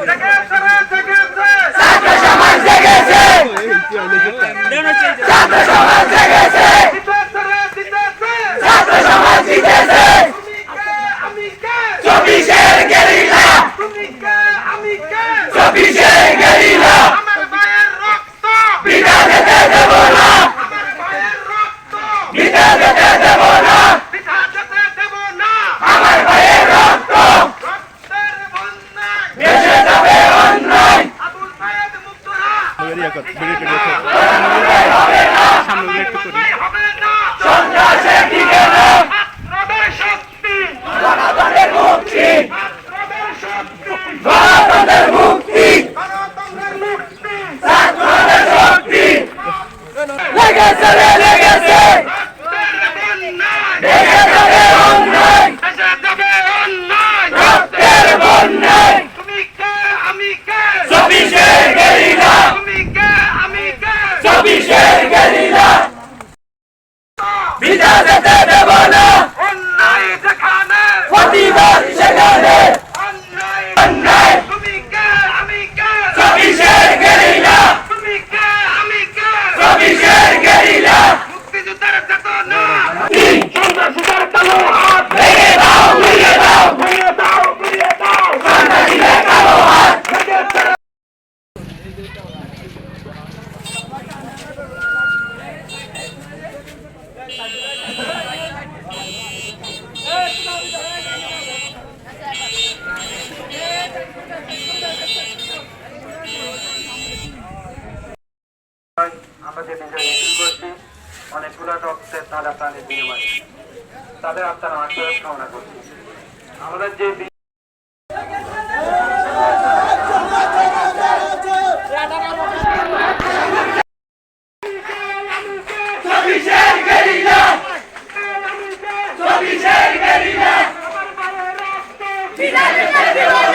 ওটাকে বরকত বিজেপি সামনে একটু করি Sufficient, Gerila! সুতার যত না সন্ত্রাস সুতার কালো হাত ভেঙে দাও ভেঙে দাও ভেঙে দাও ভেঙে দাও সন্ত্রাসীদের কালো হাত আমাদের বিজয় করছি মানে অনেকগুলো রক্তের তারা প্রাণের বিনিময়। তাদের আত্মার আশ্রয় কামনা করছি। আমাদের যে Finalmente,